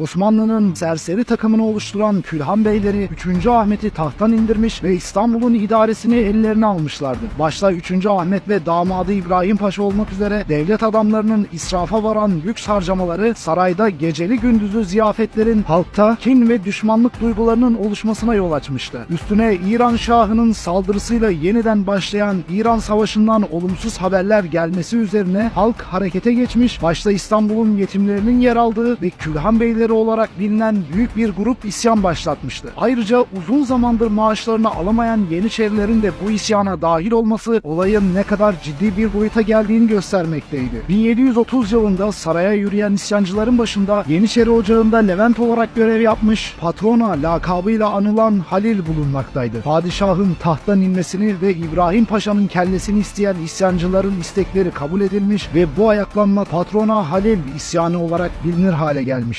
Osmanlı'nın serseri takımını oluşturan Külhan Beyleri 3. Ahmet'i tahttan indirmiş ve İstanbul'un idaresini ellerine almışlardı. Başta 3. Ahmet ve damadı İbrahim Paşa olmak üzere devlet adamlarının israfa varan lüks harcamaları sarayda geceli gündüzlü ziyafetlerin halkta kin ve düşmanlık duygularının oluşmasına yol açmıştı. Üstüne İran Şahı'nın saldırısıyla yeniden başlayan İran Savaşı'ndan olumsuz haberler gelmesi üzerine halk harekete geçmiş, başta İstanbul'un yetimlerinin yer aldığı ve Külhan Beyleri olarak bilinen büyük bir grup isyan başlatmıştı. Ayrıca uzun zamandır maaşlarını alamayan Yeniçerilerin de bu isyana dahil olması olayın ne kadar ciddi bir boyuta geldiğini göstermekteydi. 1730 yılında saraya yürüyen isyancıların başında Yeniçeri Ocağı'nda Levent olarak görev yapmış, patrona lakabıyla anılan Halil bulunmaktaydı. Padişahın tahttan inmesini ve İbrahim Paşa'nın kellesini isteyen isyancıların istekleri kabul edilmiş ve bu ayaklanma patrona Halil isyanı olarak bilinir hale gelmişti.